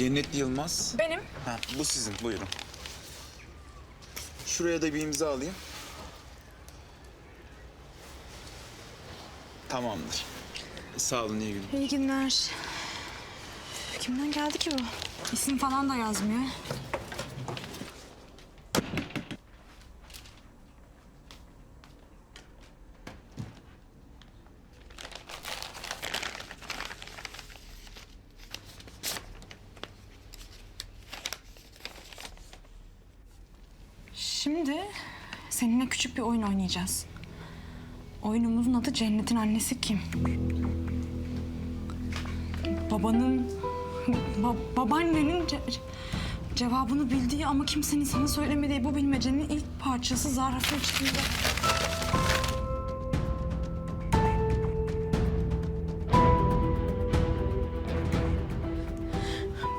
Cennet Yılmaz. Benim. Ha, bu sizin, buyurun. Şuraya da bir imza alayım. Tamamdır. Sağ olun, iyi günler. İyi günler. Kimden geldi ki bu? İsim falan da yazmıyor. Şimdi seninle küçük bir oyun oynayacağız. Oyunumuzun adı Cennet'in annesi kim? Babanın, ba- babaannenin ce- ce- cevabını bildiği ama kimsenin sana söylemediği bu bilmecenin ilk parçası zarfın içinde.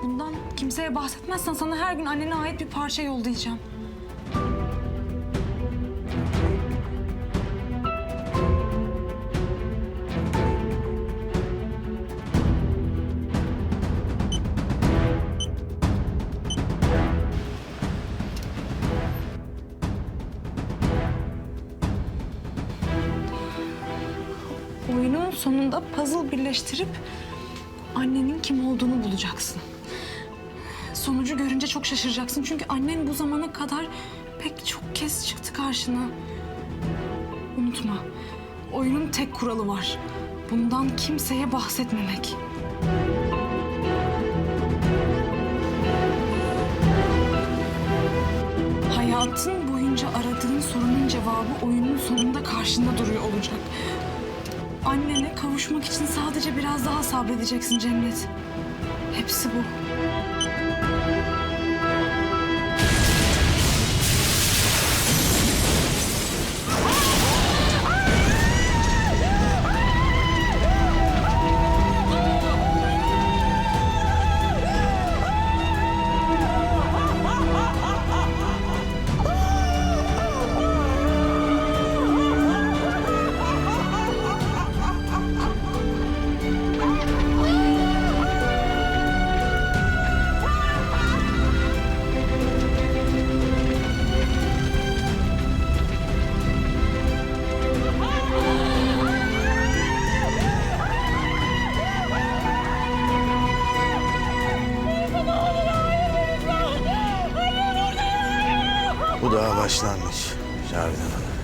Bundan kimseye bahsetmezsen sana her gün annene ait bir parça yollayacağım. Oyunun sonunda puzzle birleştirip annenin kim olduğunu bulacaksın. Sonucu görünce çok şaşıracaksın çünkü annen bu zamana kadar pek çok kez çıktı karşına. Unutma, oyunun tek kuralı var. Bundan kimseye bahsetmemek. Hayatın boyunca aradığın sorunun cevabı oyunun sonunda karşında duruyor olacak. Annene kavuşmak için sadece biraz daha sabredeceksin Cennet. Hepsi bu. Daha başlangıç Cavidan Hanım.